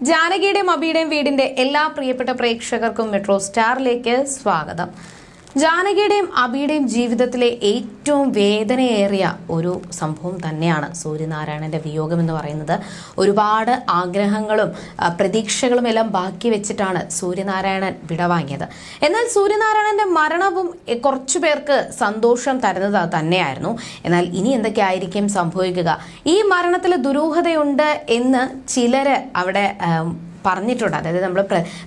ജാനകിയുടെയും അബിയുടെയും വീടിന്റെ എല്ലാ പ്രിയപ്പെട്ട പ്രേക്ഷകർക്കും മെട്രോ സ്റ്റാറിലേക്ക് സ്വാഗതം. ജാനകിയുടെയും അബിയുടെയും ജീവിതത്തിലെ ഏറ്റവും വേദനയേറിയ ഒരു സംഭവം തന്നെയാണ് സൂര്യനാരായണന്റെ വിയോഗം എന്ന് പറയുന്നത്. ഒരുപാട് ആഗ്രഹങ്ങളും പ്രതീക്ഷകളും എല്ലാം ബാക്കി വെച്ചിട്ടാണ് സൂര്യനാരായണൻ വിടവാങ്ങിയത്. എന്നാൽ സൂര്യനാരായണന്റെ മരണവും കുറച്ചു പേർക്ക് സന്തോഷം തരുന്നത് തന്നെയായിരുന്നു. എന്നാൽ ഇനി എന്തൊക്കെയായിരിക്കും സംഭവിക്കുക? ഈ മരണത്തിൽ ദുരൂഹതയുണ്ട് എന്ന് ചിലര് അവിടെ പറഞ്ഞിട്ടുണ്ട്. അതായത് നമ്മൾ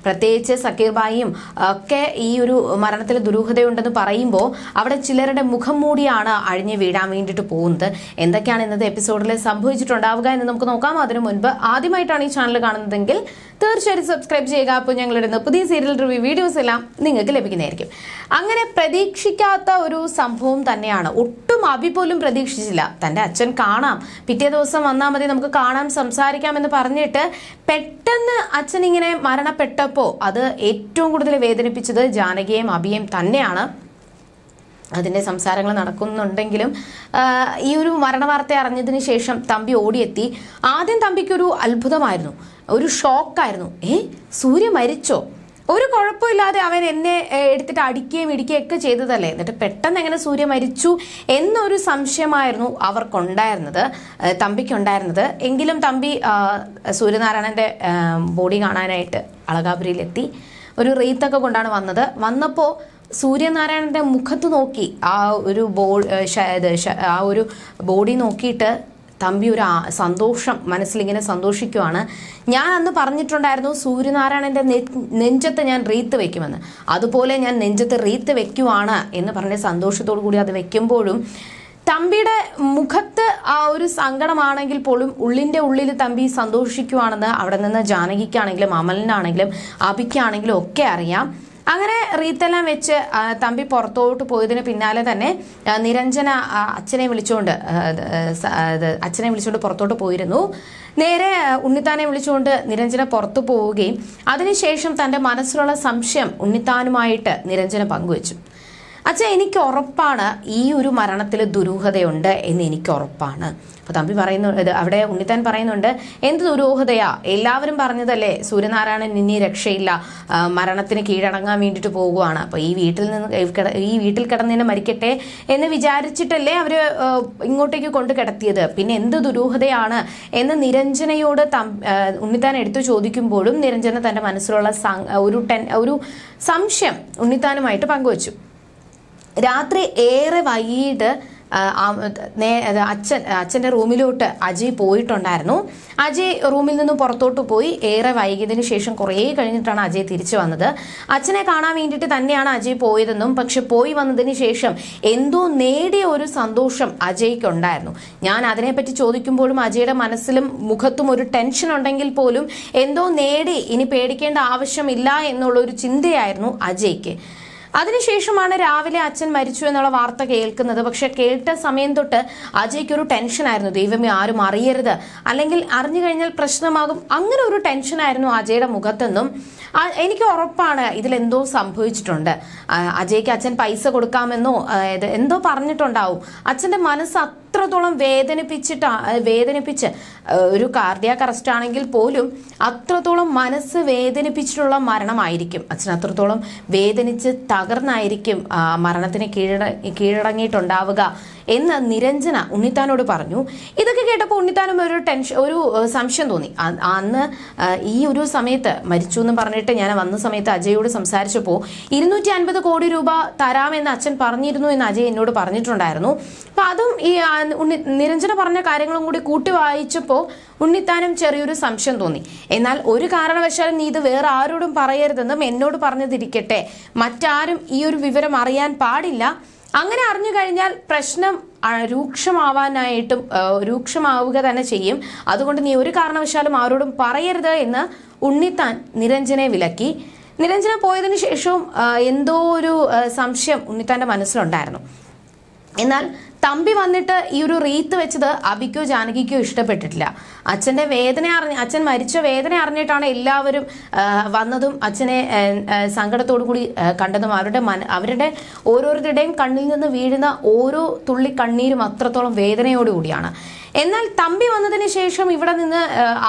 പ്രത്യേകിച്ച് സക്കീർ ബായിയും ഒക്കെ ഈ ഒരു മരണത്തിൽ ദുരൂഹതയുണ്ടെന്ന് പറയുമ്പോൾ അവിടെ ചിലരുടെ മുഖം മൂടിയാണ് അഴിഞ്ഞ് വീഴാൻ വേണ്ടിയിട്ട് പോകുന്നത്. എന്തൊക്കെയാണ് ഇന്നത്തെ എപ്പിസോഡിൽ സംഭവിച്ചിട്ടുണ്ടാവുക എന്ന് നമുക്ക് നോക്കാം. അതിനു മുൻപ് ആദ്യമായിട്ടാണ് ഈ ചാനൽ കാണുന്നതെങ്കിൽ തീർച്ചയായും സബ്സ്ക്രൈബ് ചെയ്യുക. അപ്പോൾ ഞങ്ങളിടുന്ന പുതിയ സീരിയൽ റിവ്യൂ വീഡിയോസ് എല്ലാം നിങ്ങൾക്ക് ലഭിക്കുന്നതായിരിക്കും. അങ്ങനെ പ്രതീക്ഷിക്കാത്ത ഒരു സംഭവം തന്നെയാണ്. ഒട്ടും അഭി പോലും പ്രതീക്ഷിച്ചില്ല. തന്റെ അച്ഛൻ കാണാം. പിറ്റേ ദിവസം വന്നാൽ മതി നമുക്ക് കാണാം സംസാരിക്കാം എന്ന് പറഞ്ഞിട്ട് പെട്ടെന്ന് അച്ഛൻ ഇങ്ങനെ മരണപ്പെട്ടപ്പോൾ അത് ഏറ്റവും കൂടുതൽ വേദനിപ്പിച്ചത് ജാനകിയെയും അഭിയും തന്നെയാണ്. അതിന്റെ സംസാരങ്ങൾ നടക്കുന്നുണ്ടെങ്കിലും ഈ ഒരു മരണവാർത്ത അറിഞ്ഞതിന് ശേഷം തമ്പി ഓടിയെത്തി. ആദ്യം തമ്പിക്കൊരു അത്ഭുതമായിരുന്നു. ഒരു ഷോക്കായിരുന്നു. ഏ സൂര്യ മരിച്ചോ? ഒരു കുഴപ്പമില്ലാതെ അവൻ എന്നെ എടുത്തിട്ട് അടിക്കുകയും ഇടിക്കുകയും ഒക്കെ ചെയ്തതല്ലേ? എന്നിട്ട് പെട്ടെന്ന് എങ്ങനെ സൂര്യ മരിച്ചു എന്നൊരു സംശയമായിരുന്നു അവർക്കുണ്ടായിരുന്നത് തമ്പിക്കുണ്ടായിരുന്നത്. എങ്കിലും തമ്പി സൂര്യനാരായണന്റെ ബോഡി കാണാനായിട്ട് അളകാപുരിയിലെത്തി. ഒരു റീത്തൊക്കെ കൊണ്ടാണ് വന്നത്. വന്നപ്പോൾ സൂര്യനാരായണന്റെ മുഖത്ത് നോക്കി. ആ ഒരു ബോ ആ ഒരു ബോഡി നോക്കിയിട്ട് തമ്പി ഒരു സന്തോഷം മനസ്സിലിങ്ങനെ സന്തോഷിക്കുവാണ്. ഞാൻ അന്ന് പറഞ്ഞിട്ടുണ്ടായിരുന്നു സൂര്യനാരായണന്റെ നെഞ്ചത്ത് ഞാൻ റീത്ത് വെക്കുമെന്ന്. അതുപോലെ ഞാൻ നെഞ്ചത്ത് റീത്ത് വെക്കുവാണ് എന്ന് പറഞ്ഞ സന്തോഷത്തോടു കൂടി അത് വെക്കുമ്പോഴും തമ്പിയുടെ മുഖത്ത് ആ ഒരു സങ്കടമാണെങ്കിൽ പോലും ഉള്ളിന്റെ ഉള്ളിൽ തമ്പി സന്തോഷിക്കുവാണെന്ന് അവിടെ നിന്ന് ജാനകിക്കാണെങ്കിലും അമലിനാണെങ്കിലും അബിക്കാണെങ്കിലും ഒക്കെ അറിയാം. അങ്ങനെ റീത്തെല്ലാം വെച്ച് തമ്പി പുറത്തോട്ട് പോയതിന് പിന്നാലെ തന്നെ നിരഞ്ജന അച്ഛനെ വിളിച്ചുകൊണ്ട് അച്ഛനെ വിളിച്ചുകൊണ്ട് പുറത്തോട്ട് പോയിരുന്നു. നേരെ ഉണ്ണിത്താനെ വിളിച്ചുകൊണ്ട് നിരഞ്ജന പുറത്തു പോവുകയും അതിനുശേഷം തന്റെ മനസ്സിലുള്ള സംശയം ഉണ്ണിത്താനുമായിട്ട് നിരഞ്ജന പങ്കുവച്ചു. അച്ഛാ എനിക്ക് ഉറപ്പാണ് ഈ ഒരു മരണത്തിൽ ദുരൂഹതയുണ്ട് എന്ന് എനിക്ക് ഉറപ്പാണ്. അപ്പോൾ തമ്പി പറയുന്നു അവിടെ ഉണ്ണിത്താൻ പറയുന്നുണ്ട് എന്ത് ദുരൂഹതയാ? എല്ലാവരും പറഞ്ഞതല്ലേ സൂര്യനാരായണൻ ഇനി രക്ഷയില്ല മരണത്തിന് കീഴടങ്ങാൻ വേണ്ടിയിട്ട് പോകുവാണ്. അപ്പോൾ ഈ വീട്ടിൽ നിന്ന് ഈ വീട്ടിൽ കിടന്നതിനെ മരിക്കട്ടെ എന്ന് വിചാരിച്ചിട്ടല്ലേ അവർ ഇങ്ങോട്ടേക്ക് കൊണ്ട് കിടത്തിയത്. പിന്നെ എന്ത് ദുരൂഹതയാണ്? എന്ന് നിരഞ്ജനയോട് ഉണ്ണിത്താൻ എടുത്തു ചോദിക്കുമ്പോഴും നിരഞ്ജന തന്റെ മനസ്സിലുള്ള ഒരു ടെൻ ഒരു സംശയം ഉണ്ണിത്താനുമായിട്ട് പങ്കുവച്ചു. രാത്രി ഏറെ വൈകിട്ട് അച്ഛൻ അച്ഛന്റെ റൂമിലോട്ട് അജി പോയിട്ടുണ്ടായിരുന്നു. അജി റൂമിൽ നിന്നും പുറത്തോട്ട് പോയി ഏറെ വൈകിയതിനു ശേഷം കുറേ കഴിഞ്ഞിട്ടാണ് അജയ് തിരിച്ചു വന്നത്. അച്ഛനെ കാണാൻ വേണ്ടിയിട്ട് തന്നെയാണ് അജയ് പോയതെന്നും പക്ഷെ പോയി വന്നതിന് ശേഷം എന്തോ നേടിയ ഒരു സന്തോഷം അജയ്ക്ക് ഉണ്ടായിരുന്നു ഞാൻ അതിനെപ്പറ്റി ചോദിക്കുമ്പോഴും അജയുടെ മനസ്സിലും മുഖത്തും ഒരു ടെൻഷൻ ഉണ്ടെങ്കിൽ പോലും എന്തോ നേടി ഇനി പേടിക്കേണ്ട ആവശ്യമില്ല എന്നുള്ള ഒരു ചിന്തയായിരുന്നു അജയ്ക്ക്. അതിനുശേഷമാണ് രാവിലെ അച്ഛൻ മരിച്ചു എന്നുള്ള വാർത്ത കേൾക്കുന്നത്. പക്ഷെ കേട്ട സമയം തൊട്ട് അജയ്ക്ക് ഒരു ടെൻഷനായിരുന്നു. ദൈവമേ ആരും അറിയരുത്. അല്ലെങ്കിൽ അറിഞ്ഞു കഴിഞ്ഞാൽ പ്രശ്നമാകും. അങ്ങനെ ഒരു ടെൻഷനായിരുന്നു അജയുടെ മുഖത്തെന്നും എനിക്ക് ഉറപ്പാണ് ഇതിലെന്തോ സംഭവിച്ചിട്ടുണ്ട്. അജയ്ക്ക് അച്ഛൻ പൈസ കൊടുക്കാമെന്നോ എന്തോ പറഞ്ഞിട്ടുണ്ടാവും. അച്ഛന്റെ മനസ്സ് അത്രത്തോളം വേദനിപ്പിച്ചിട്ട് വേദനിപ്പിച്ച് ഒരു കാർഡിയാക് അറസ്റ്റ് ആണെങ്കിൽ പോലും അത്രത്തോളം മനസ്സ് വേദനിപ്പിച്ചിട്ടുള്ള മരണമായിരിക്കും. അച്ഛൻ അത്രത്തോളം വേദനിച്ച് തകർന്നായിരിക്കും മരണത്തിന് കീഴട കീഴടങ്ങിയിട്ടുണ്ടാവുക എന്ന് നിരഞ്ജന ഉണ്ണിത്താനോട് പറഞ്ഞു. ഇതൊക്കെ കേട്ടപ്പോൾ ഉണ്ണിത്താനും ഒരു ടെൻഷൻ ഒരു സംശയം തോന്നി. അന്ന് ഈ ഒരു സമയത്ത് മരിച്ചു എന്ന് പറഞ്ഞിട്ട് ഞാൻ വന്ന സമയത്ത് അജയോട് സംസാരിച്ചപ്പോൾ ഇരുന്നൂറ്റി അൻപത് കോടി രൂപ തരാമെന്ന് അച്ഛൻ പറഞ്ഞിരുന്നു എന്ന് അജയ് എന്നോട് പറഞ്ഞിട്ടുണ്ടായിരുന്നു. അപ്പം അതും ഈ ഉണ്ണി നിരഞ്ജന പറഞ്ഞ കാര്യങ്ങളും കൂടി കൂട്ടി വായിച്ചപ്പോൾ ഉണ്ണിത്താനും ചെറിയൊരു സംശയം തോന്നി. എന്നാൽ ഒരു കാരണവശാലും നീ ഇത് വേറെ ആരോടും പറയരുതെന്നും എന്നോട് പറഞ്ഞതിരിക്കട്ടെ. മറ്റാരും ഈ ഒരു വിവരം അറിയാൻ പാടില്ല. അങ്ങനെ അറിഞ്ഞു കഴിഞ്ഞാൽ പ്രശ്നം രൂക്ഷമാവാനായിട്ടും രൂക്ഷമാവുക തന്നെ ചെയ്യും. അതുകൊണ്ട് നീ ഒരു കാരണവശാലും ആരോടും പറയരുത് എന്ന് ഉണ്ണിത്താൻ നിരഞ്ജനെ വിലക്കി. നിരഞ്ജന പോയതിനു ശേഷവും എന്തോ ഒരു സംശയം ഉണ്ണിത്താന്റെ മനസ്സിലുണ്ടായിരുന്നു. എന്നാൽ തമ്പി വന്നിട്ട് ഈ ഒരു റീത്ത് വെച്ചത് അബിക്കോ ജാനകിക്കോ ഇഷ്ടപ്പെട്ടിട്ടില്ല. അച്ഛന്റെ വേദന അറിഞ്ഞ് അച്ഛൻ മരിച്ച വേദന അറിഞ്ഞിട്ടാണ് എല്ലാവരും വന്നതും അച്ഛനെ സങ്കടത്തോടു കൂടി കണ്ടതും. അവരുടെ മന അവരുടെ ഓരോരുത്തരുടെയും കണ്ണിൽ നിന്ന് വീഴുന്ന ഓരോ തുള്ളി കണ്ണീരും അത്രത്തോളം വേദനയോടുകൂടിയാണ് എന്നാൽ തമ്പി വന്നതിന് ശേഷം ഇവിടെ നിന്ന്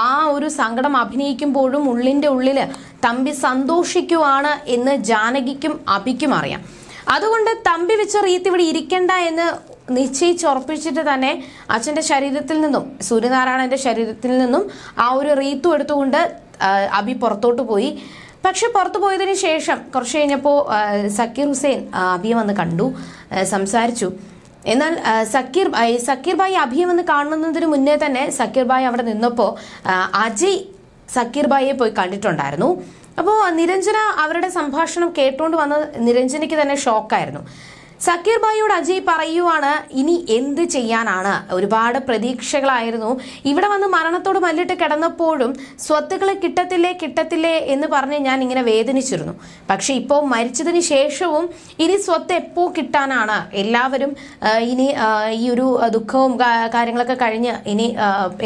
ആ ഒരു സങ്കടം അഭിനയിക്കുമ്പോഴും ഉള്ളിന്റെ ഉള്ളിൽ തമ്പി സന്തോഷിക്കുവാണ് എന്ന് ജാനകിക്കും അബിക്കും അറിയാം. അതുകൊണ്ട് തമ്പി വെച്ച റീത്ത് ഇവിടെ ഇരിക്കണ്ട എന്ന് നിശ്ചയിച്ചുറപ്പിച്ചിട്ട് തന്നെ അച്ഛന്റെ ശരീരത്തിൽ നിന്നും സൂര്യനാരായണന്റെ ശരീരത്തിൽ നിന്നും ആ ഒരു റീത്തു എടുത്തുകൊണ്ട് അബി പുറത്തോട്ട് പോയി. പക്ഷെ പുറത്തു പോയതിനു ശേഷം കുറച്ച് കഴിഞ്ഞപ്പോൾ സക്കീർ ഹുസൈൻ അബിയെ വന്ന് കണ്ടു സംസാരിച്ചു. എന്നാൽ സക്കീർ ആ, സക്കീർ ബായി അഭിയെ വന്ന് കാണുന്നതിന് മുന്നേ തന്നെ സക്കീർ ബായി അവിടെ നിന്നപ്പോൾ അജയ് സക്കീർ ബായിയെ പോയി കണ്ടിട്ടുണ്ടായിരുന്നു. അപ്പോൾ നിരഞ്ജന അവരുടെ സംഭാഷണം കേട്ടുകൊണ്ട് വന്ന നിരഞ്ജനയ്ക്ക് തന്നെ ഷോക്കായിരുന്നു. സക്കീർ ബായിയോട് അജയ് പറയുവാണ് ഇനി എന്ത് ചെയ്യാനാണ്? ഒരുപാട് പ്രതീക്ഷകളായിരുന്നു. ഇവിടെ വന്ന് മരണത്തോട് മല്ലിട്ട് കിടന്നപ്പോഴും സ്വത്തുക്കൾ കിട്ടത്തില്ലേ കിട്ടത്തില്ലേ എന്ന് പറഞ്ഞ് ഞാൻ ഇങ്ങനെ വേദനിച്ചിരുന്നു. പക്ഷെ ഇപ്പോൾ മരിച്ചതിന് ശേഷവും ഇനി സ്വത്ത് എപ്പോൾ കിട്ടാനാണ്? എല്ലാവരും ഇനി ഈ ഒരു ദുഃഖവും കാര്യങ്ങളൊക്കെ കഴിഞ്ഞ് ഇനി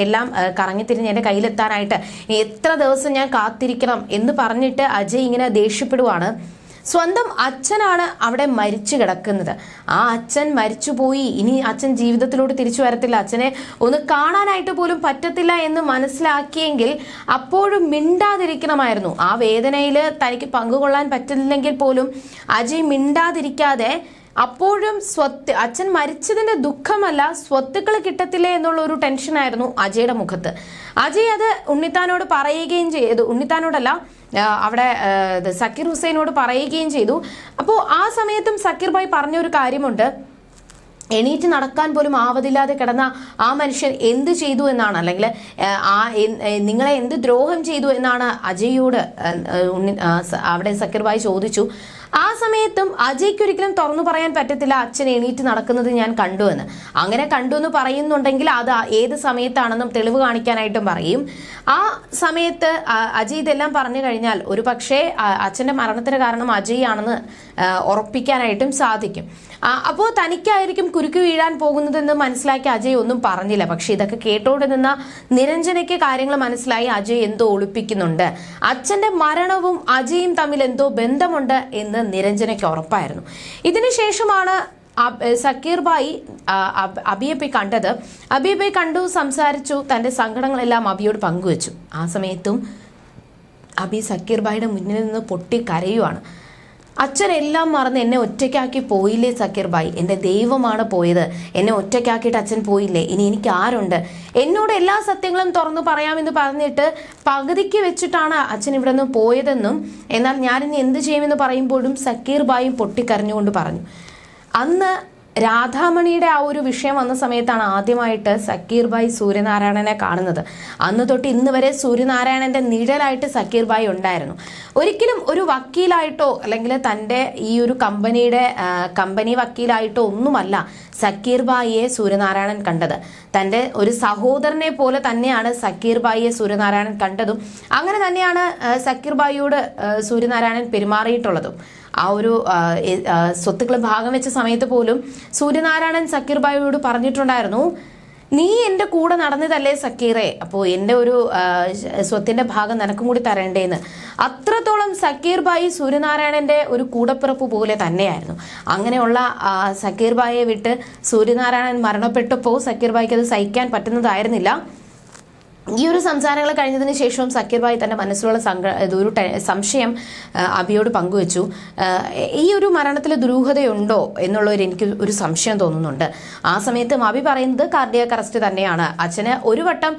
എല്ലാം കറങ്ങിത്തിരിഞ്ഞ് എന്റെ കയ്യിലെത്താനായിട്ട് എത്ര ദിവസം ഞാൻ കാത്തിരിക്കണം എന്ന് പറഞ്ഞിട്ട് അജയ് ഇങ്ങനെ ദേഷ്യപ്പെടുവാണ്. സ്വന്തം അച്ഛനാണ് അവിടെ മരിച്ചു കിടക്കുന്നത്. ആ അച്ഛൻ മരിച്ചുപോയി. ഇനി അച്ഛൻ ജീവിതത്തിലോട്ട് തിരിച്ചു വരത്തില്ല. അച്ഛനെ ഒന്ന് കാണാനായിട്ട് പോലും പറ്റത്തില്ല എന്ന് മനസ്സിലാക്കിയെങ്കിൽ അപ്പോഴും മിണ്ടാതിരിക്കണമായിരുന്നു. ആ വേദനയിൽ തനിക്ക് പങ്കുകൊള്ളാൻ പറ്റില്ലെങ്കിൽ പോലും അജയ് മിണ്ടാതിരിക്കാതെ അപ്പോഴും സ്വത്ത് അച്ഛൻ മരിച്ചതിന്റെ ദുഃഖമല്ല സ്വത്തുക്കൾ കിട്ടത്തില്ലേ എന്നുള്ള ഒരു ടെൻഷനായിരുന്നു അജയുടെ മുഖത്ത്. അജയ് അത് ഉണ്ണിത്താനോട് പറയുകയും ചെയ്തു. ഉണ്ണിത്താനോടല്ല അവിടെ സക്കീർ ഹുസൈനോട് പറയുകയും ചെയ്തു. അപ്പോൾ ആ സമയത്തും സക്കീർ ഭായ് പറഞ്ഞ ഒരു കാര്യമുണ്ട്. എണീറ്റ് നടക്കാൻ പോലും ആവതില്ലാതെ കിടന്ന ആ മനുഷ്യൻ എന്ത് ചെയ്തു എന്നാണ്? അല്ലെങ്കിൽ ആ, നിങ്ങളെ എന്ത് ദ്രോഹം ചെയ്തു എന്നാണ് അജയോട് അവിടെ സക്കീർ ഭായ് ചോദിച്ചു. ആ സമയത്തും അജയ്ക്ക് ഒരിക്കലും തുറന്നു പറയാൻ പറ്റത്തില്ല അച്ഛൻ എണീറ്റ് നടക്കുന്നത് ഞാൻ കണ്ടു എന്ന്. അങ്ങനെ കണ്ടു എന്ന് പറയുന്നുണ്ടെങ്കിൽ അത് ഏത് സമയത്താണെന്നും തെളിവ് കാണിക്കാനായിട്ടും പറയും. ആ സമയത്ത് അജയ് ഇതെല്ലാം പറഞ്ഞു കഴിഞ്ഞാൽ ഒരു പക്ഷേ അച്ഛന്റെ മരണത്തിന് കാരണം അജയ് ആണെന്ന് ഉറപ്പിക്കാനായിട്ടും സാധിക്കും. അപ്പോൾ തനിക്കായിരിക്കും കുരുക്ക് വീഴാൻ പോകുന്നതെന്ന് മനസ്സിലാക്കി അജയ് ഒന്നും പറഞ്ഞില്ല. പക്ഷെ ഇതൊക്കെ കേട്ടോണ്ട് നിന്ന നിരഞ്ജനയ്ക്ക് കാര്യങ്ങൾ മനസ്സിലായി അജയ് എന്തോ ഒളിപ്പിക്കുന്നുണ്ട്. അച്ഛന്റെ മരണവും അജയും തമ്മിൽ എന്തോ ബന്ധമുണ്ട് എന്ന് നിരഞ്ജനയ്ക്ക് ഉറപ്പായിരുന്നു. ഇതിനുശേഷമാണ് സക്കീർ ബായി അബിയെ കണ്ടത്. അബിയെ കണ്ടു സംസാരിച്ചു തന്റെ സങ്കടങ്ങളെല്ലാം അബിയോട് പങ്കുവച്ചു. ആ സമയത്തും അബി സക്കീർ ബായിയുടെ മുന്നിൽ നിന്ന് പൊട്ടി കരയുവാണ്. അച്ഛൻ എല്ലാം മറന്ന് എന്നെ ഒറ്റയ്ക്കാക്കി പോയില്ലേ സക്കീർ ഭായ്? എന്റെ ദൈവമാണ് പോയത്. എന്നെ ഒറ്റയ്ക്കാക്കിയിട്ട് അച്ഛൻ പോയില്ലേ? ഇനി എനിക്ക് ആരുണ്ട്? എന്നോട് എല്ലാ സത്യങ്ങളും തുറന്നു പറയാമെന്ന് പറഞ്ഞിട്ട് പകുതിക്ക് വെച്ചിട്ടാണ് അച്ഛൻ ഇവിടെ നിന്ന് പോയതെന്നും എന്നാൽ ഞാനിനി എന്ത് ചെയ്യുമെന്ന് പറയുമ്പോഴും സക്കീർ ഭായും പൊട്ടിക്കരഞ്ഞുകൊണ്ട് പറഞ്ഞു. അന്ന് രാധാമണിയുടെ ആ ഒരു വിഷയം വന്ന സമയത്താണ് ആദ്യമായിട്ട് സക്കീർ ഭായ് സൂര്യനാരായണനെ കാണുന്നത്. അന്ന് തൊട്ട് ഇന്ന് വരെ സൂര്യനാരായണന്റെ നിഴലായിട്ട് സക്കീർ ഭായ് ഉണ്ടായിരുന്നു. ഒരിക്കലും ഒരു വക്കീലായിട്ടോ അല്ലെങ്കിൽ തന്റെ ഈ ഒരു കമ്പനിയുടെ കമ്പനി വക്കീലായിട്ടോ ഒന്നുമല്ല സക്കീർ സൂര്യനാരായണൻ കണ്ടത്. തന്റെ ഒരു സഹോദരനെ പോലെ തന്നെയാണ് സക്കീർ സൂര്യനാരായണൻ കണ്ടതും. അങ്ങനെ തന്നെയാണ് സക്കീർ സൂര്യനാരായണൻ പെരുമാറിയിട്ടുള്ളതും. ആ ഒരു സ്വത്തുക്കൾ ഭാഗം വെച്ച സമയത്ത് പോലും സൂര്യനാരായണൻ സക്കീർ ബായിയോട് പറഞ്ഞിട്ടുണ്ടായിരുന്നു നീ എന്റെ കൂടെ നടന്നതല്ലേ സക്കീറെ? അപ്പോൾ എന്റെ ഒരു സ്വത്തിന്റെ ഭാഗം നിനക്കും കൂടി തരണ്ടേന്ന്. അത്രത്തോളം സക്കീർ ബായി സൂര്യനാരായണന്റെ ഒരു കൂടപ്പിറപ്പ് പോലെ തന്നെയായിരുന്നു. അങ്ങനെയുള്ള ആ, സക്കീർ ബായിയെ വിട്ട് സൂര്യനാരായണൻ മരണപ്പെട്ടപ്പോൾ സക്കീർ ബായിക്ക് അത് സഹിക്കാൻ പറ്റുന്നതായിരുന്നില്ല. ഈ ഒരു സംസാരങ്ങൾ കഴിഞ്ഞതിന് ശേഷവും സക്കീർബായി തന്റെ മനസ്സിലുള്ള സങ്ക ഒരു സംശയം അബിയോട് പങ്കുവച്ചു. ഈ ഒരു മരണത്തിലെ ദുരൂഹതയുണ്ടോ എന്നുള്ളൊരു എനിക്ക് ഒരു സംശയം തോന്നുന്നുണ്ട്. ആ സമയത്ത് അബി പറയുന്നത് കാർഡിയാക് അറസ്റ്റ് തന്നെയാണ്. അച്ഛന് ഒരു വട്ടം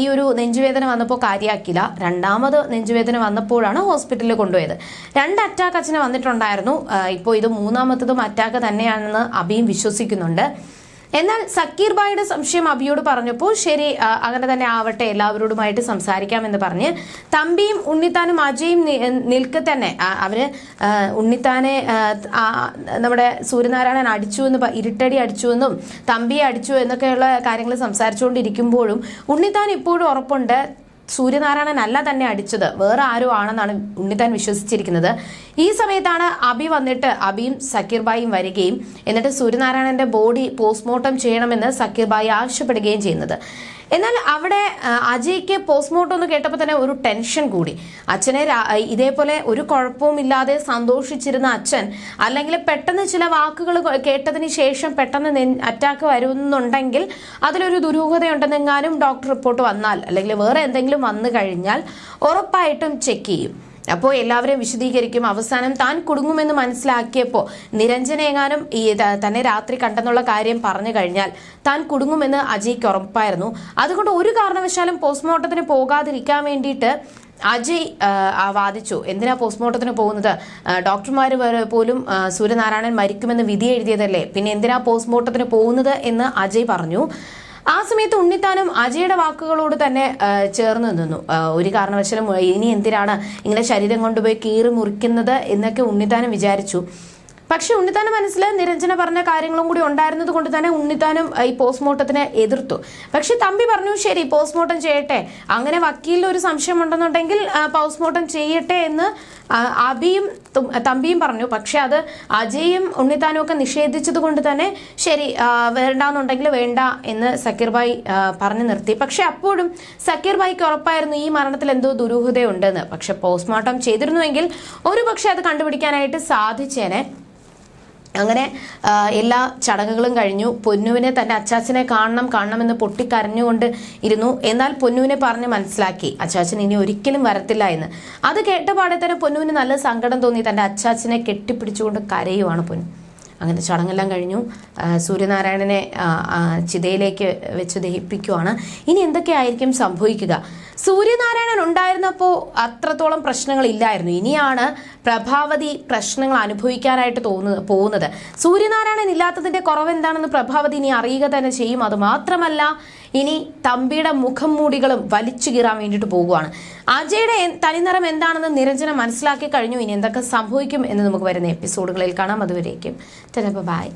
ഈ ഒരു നെഞ്ചുവേദന വന്നപ്പോൾ കാര്യമാക്കില്ല രണ്ടാമത് നെഞ്ചുവേദന വന്നപ്പോഴാണ് ഹോസ്പിറ്റലിൽ കൊണ്ടുപോയത്. രണ്ട് അറ്റാക്ക് അച്ഛന് വന്നിട്ടുണ്ടായിരുന്നു. ഇപ്പോൾ ഇത് മൂന്നാമത്തതും അറ്റാക്ക് തന്നെയാണെന്ന് അബിയും വിശ്വസിക്കുന്നുണ്ട്. എന്നാൽ സക്കീർ ബായിയുടെ സംശയം അബിയോട് പറഞ്ഞപ്പോൾ ശരി അങ്ങനെ തന്നെ ആവട്ടെ എല്ലാവരോടുമായിട്ട് സംസാരിക്കാമെന്ന് പറഞ്ഞ് തമ്പിയും ഉണ്ണിത്താനും അജയും നിൽക്കെ തന്നെ അവർ ഉണ്ണിത്താനെ നമ്മുടെ സൂര്യനാരായണൻ അടിച്ചു എന്ന് ഇരുട്ടടി അടിച്ചു എന്നും തമ്പിയെ അടിച്ചു എന്നൊക്കെയുള്ള കാര്യങ്ങൾ സംസാരിച്ചുകൊണ്ടിരിക്കുമ്പോഴും ഉണ്ണിത്താൻ ഇപ്പോഴും ഉറപ്പുണ്ട്. സൂര്യനാരായണൻ അല്ല തന്നെ അടിച്ചത്. വേറെ ആരോ ആണെന്നാണ് ഉണ്ണിത്താൻ വിശ്വസിച്ചിരിക്കുന്നത്. ഈ സമയത്താണ് അബി വന്നിട്ട് അബിയും സക്കീർബായും വരികയും എന്നിട്ട് സൂര്യനാരായണന്റെ ബോഡി പോസ്റ്റ്മോർട്ടം ചെയ്യണമെന്ന് സക്കീർബായി ആവശ്യപ്പെടുകയും ചെയ്യുന്നത്. എന്നാൽ അവിടെ അജയ്ക്ക് പോസ്റ്റ്മോർട്ടം എന്ന് കേട്ടപ്പോൾ തന്നെ ഒരു ടെൻഷൻ കൂടി. അച്ഛനെ ഇതേപോലെ ഒരു കുഴപ്പവും ഇല്ലാതെ സന്തോഷിച്ചിരുന്ന അച്ഛൻ അല്ലെങ്കിൽ പെട്ടെന്ന് ചില വാക്കുകൾ കേട്ടതിന് ശേഷം പെട്ടെന്ന് അറ്റാക്ക് വരുന്നുണ്ടെങ്കിൽ അതിലൊരു ദുരൂഹതയുണ്ടെന്നെങ്ങാനും ഡോക്ടർ റിപ്പോർട്ട് വന്നാൽ അല്ലെങ്കിൽ വേറെ എന്തെങ്കിലും വന്നു കഴിഞ്ഞാൽ ഉറപ്പായിട്ടും ചെക്ക് ചെയ്യും. അപ്പോൾ എല്ലാവരെയും വിശദീകരിക്കും. അവസാനം താൻ കുടുങ്ങുമെന്ന് മനസ്സിലാക്കിയപ്പോൾ നിരഞ്ജനെങ്ങാനും ഈ തന്നെ രാത്രി കണ്ടെന്നുള്ള കാര്യം പറഞ്ഞു കഴിഞ്ഞാൽ താൻ കുടുങ്ങുമെന്ന് അജയ്ക്ക് ഉറപ്പായിരുന്നു. അതുകൊണ്ട് ഒരു കാരണവശാലും പോസ്റ്റ്മോർട്ടത്തിന് പോകാതിരിക്കാൻ വേണ്ടിയിട്ട് അജയ് വാദിച്ചു. എന്തിനാ പോസ്റ്റ്മോർട്ടത്തിന് പോകുന്നത്? ഡോക്ടർമാർ പോലും സൂര്യനാരായണൻ മരിക്കുമെന്ന് വിധി എഴുതിയതല്ലേ? പിന്നെ എന്തിനാ പോസ്റ്റ്മോർട്ടത്തിന് പോകുന്നത് എന്ന് അജയ് പറഞ്ഞു. ആ സമയത്ത് ഉണ്ണിത്താനും അജയുടെ വാക്കുകളോട് തന്നെ ചേർന്ന് നിന്നു. ഒരു കാരണവശാലും ഇനി എന്തിനാണ് ഇങ്ങനെ ശരീരം കൊണ്ടുപോയി കീറി മുറിക്കുന്നത് എന്നൊക്കെ ഉണ്ണിത്താനും വിചാരിച്ചു. പക്ഷെ ഉണ്ണിത്താനും മനസ്സിൽ നിരഞ്ജന പറഞ്ഞ കാര്യങ്ങളും കൂടി ഉണ്ടായിരുന്നത് കൊണ്ട് തന്നെ ഉണ്ണിത്താനും ഈ പോസ്റ്റ്മോർട്ടത്തിനെ എതിർത്തു. പക്ഷെ തമ്പി പറഞ്ഞു ശരി പോസ്റ്റ്മോർട്ടം ചെയ്യട്ടെ. അങ്ങനെ വക്കീലിൽ ഒരു സംശയം ഉണ്ടെന്നുണ്ടെങ്കിൽ പോസ്റ്റ്മോർട്ടം ചെയ്യട്ടെ എന്ന് അബിയും തമ്പിയും പറഞ്ഞു. പക്ഷെ അത് അജയും ഉണ്ണിത്താനും ഒക്കെ നിഷേധിച്ചത് കൊണ്ട് തന്നെ ശരി വേണ്ടാന്നുണ്ടെങ്കിൽ വേണ്ട എന്ന് സക്കീർ ഭായ് പറഞ്ഞു നിർത്തി. പക്ഷെ അപ്പോഴും സക്കീർ ഭായിക്ക് ഉറപ്പായിരുന്നു ഈ മരണത്തിൽ എന്തോ ദുരൂഹതയുണ്ടെന്ന്. പക്ഷെ പോസ്റ്റ്മോർട്ടം ചെയ്തിരുന്നുവെങ്കിൽ ഒരു പക്ഷെ അത് കണ്ടുപിടിക്കാനായിട്ട് സാധിച്ചേനെ. അങ്ങനെ എല്ലാ ചടങ്ങുകളും കഴിഞ്ഞു. പൊന്നുവിനെ തന്റെ അച്ചാച്ചനെ കാണണം കാണണമെന്ന് പൊട്ടിക്കരഞ്ഞുകൊണ്ട് ഇരുന്നു. എന്നാൽ പൊന്നുവിനെ പറഞ്ഞ് മനസ്സിലാക്കി അച്ചാച്ചൻ ഇനി ഒരിക്കലും വരത്തില്ല എന്ന്. അത് കേട്ട പാടെ തന്നെ പൊന്നുവിന് നല്ല സങ്കടം തോന്നി. തന്റെ അച്ചാച്ചനെ കെട്ടിപ്പിടിച്ചുകൊണ്ട് കരയുവാണ് പൊന്നു. അങ്ങനെ ചടങ്ങെല്ലാം കഴിഞ്ഞു. സൂര്യനാരായണനെ ചിതയിലേക്ക് വെച്ച് ദഹിപ്പിക്കുവാണ്. ഇനി എന്തൊക്കെയായിരിക്കും സംഭവിക്കുക? സൂര്യനാരായണൻ ഉണ്ടായിരുന്നപ്പോൾ അത്രത്തോളം പ്രശ്നങ്ങൾ ഇല്ലായിരുന്നു ഇനിയാണ് പ്രഭാവതി പ്രശ്നങ്ങൾ അനുഭവിക്കാനായിട്ട് തോന്നുന്നത് പോകുന്നത്. സൂര്യനാരായണൻ ഇല്ലാത്തതിന്റെ കുറവ് എന്താണെന്ന് പ്രഭാവതി ഇനി അറിയുക തന്നെ ചെയ്യും. അത് മാത്രമല്ല ഇനി തമ്പിയുടെ മുഖം മൂടികളും വലിച്ചു കീറാൻ വേണ്ടിയിട്ട് പോകുവാണ്. അജയുടെ തനിനിറം എന്താണെന്ന് നിരഞ്ജന മനസ്സിലാക്കി കഴിഞ്ഞു. ഇനി എന്തൊക്കെ സംഭവിക്കും എന്ന് നമുക്ക് വരുന്ന എപ്പിസോഡുകളിൽ കാണാം. അതുവരേക്കും ബായ്